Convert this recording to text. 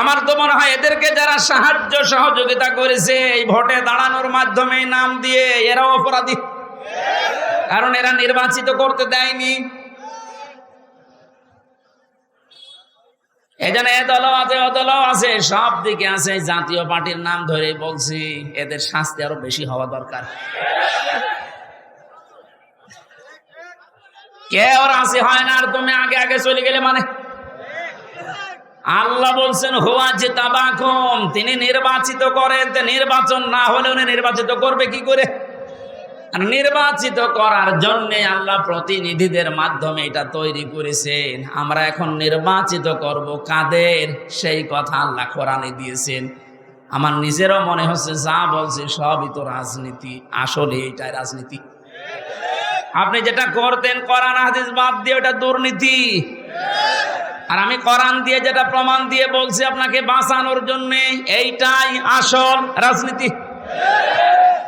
আমার তো মনে হয় এদেরকে যারা সাহায্য সহযোগিতা করেছে, এই ভোটে দাঁড়ানোর মাধ্যমে নাম দিয়ে এরাও অপরাধী। কারণ এরা নির্বাচিত করতে দেয়নি। এখানে এ আছে, ও আছে, সব দিকে আছে জাতীয় পার্টির নাম ধরে বলছি, এদের শাস্তি আরও বেশি হওয়া দরকার। কেউ রাজি হয় না আর তুমি আগে আগে চলে গেলে মানে? আল্লাহ বলছেন, হুয়া যে তাবাকুম তিনি নির্বাচিত করেন। নির্বাচন না হলে উনি নির্বাচিত করবে কি করে? আর নির্বাচিত করার জন্য আল্লাহ প্রতিনিধিদের মাধ্যমে এটা তৈরি করেছেন। আমরা এখন নির্বাচিত করব কাদের? সেই কথা আল্লাহ কোরআনে দিয়েছেন। আমার নিজেরও মনে হচ্ছে, যা বলছে সবই তো রাজনীতি। আসলে এটাই রাজনীতি। আপনি যেটা করতেন, কোরআন, হাদিস বাদ দিয়ে ওটা দুর্নীতি। আর আমি কোরআন দিয়ে যেটা প্রমাণ দিয়ে বলছি আপনাকে বাঁচানোর জন্য এইটাই আসল রাজনীতি।